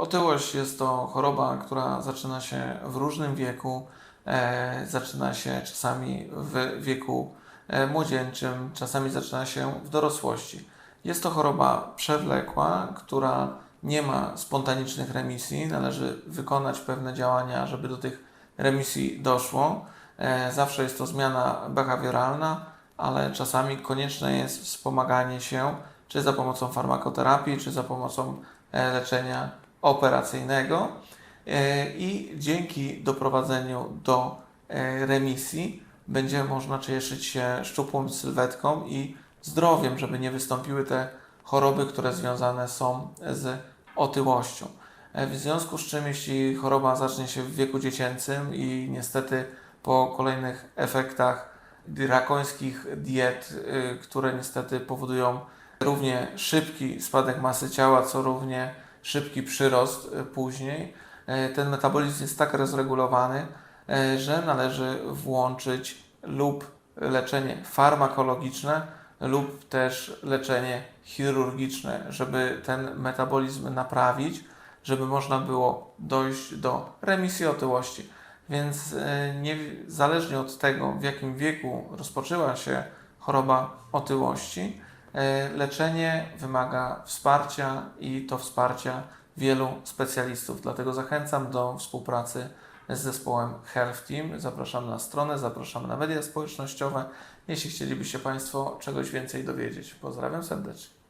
Otyłość jest to choroba, która zaczyna się w różnym wieku. E, zaczyna się czasami w wieku e, młodzieńczym, czasami zaczyna się w dorosłości. Jest to choroba przewlekła, która nie ma spontanicznych remisji. Należy wykonać pewne działania, żeby do tych remisji doszło. E, zawsze jest to zmiana behawioralna, ale czasami konieczne jest wspomaganie się, czy za pomocą farmakoterapii, czy za pomocą leczenia operacyjnego. E, I dzięki doprowadzeniu do e, remisji będzie można cieszyć się szczupłą sylwetką i zdrowiem, żeby nie wystąpiły te choroby, które związane są z otyłością. E, W związku z czym, jeśli choroba zacznie się w wieku dziecięcym i niestety po kolejnych efektach drakońskich diet, y, które niestety powodują równie szybki spadek masy ciała, co równie szybki przyrost y, później, e, ten metabolizm jest tak rozregulowany, e, że należy włączyć lub leczenie farmakologiczne, lub też leczenie chirurgiczne, żeby ten metabolizm naprawić, żeby można było dojść do remisji otyłości. Więc e, niezależnie od tego, w jakim wieku rozpoczęła się choroba otyłości, e, leczenie wymaga wsparcia i to wsparcia wielu specjalistów. Dlatego zachęcam do współpracy z zespołem Health Team. Zapraszam na stronę, zapraszam na media społecznościowe, jeśli chcielibyście Państwo czegoś więcej dowiedzieć. Pozdrawiam serdecznie.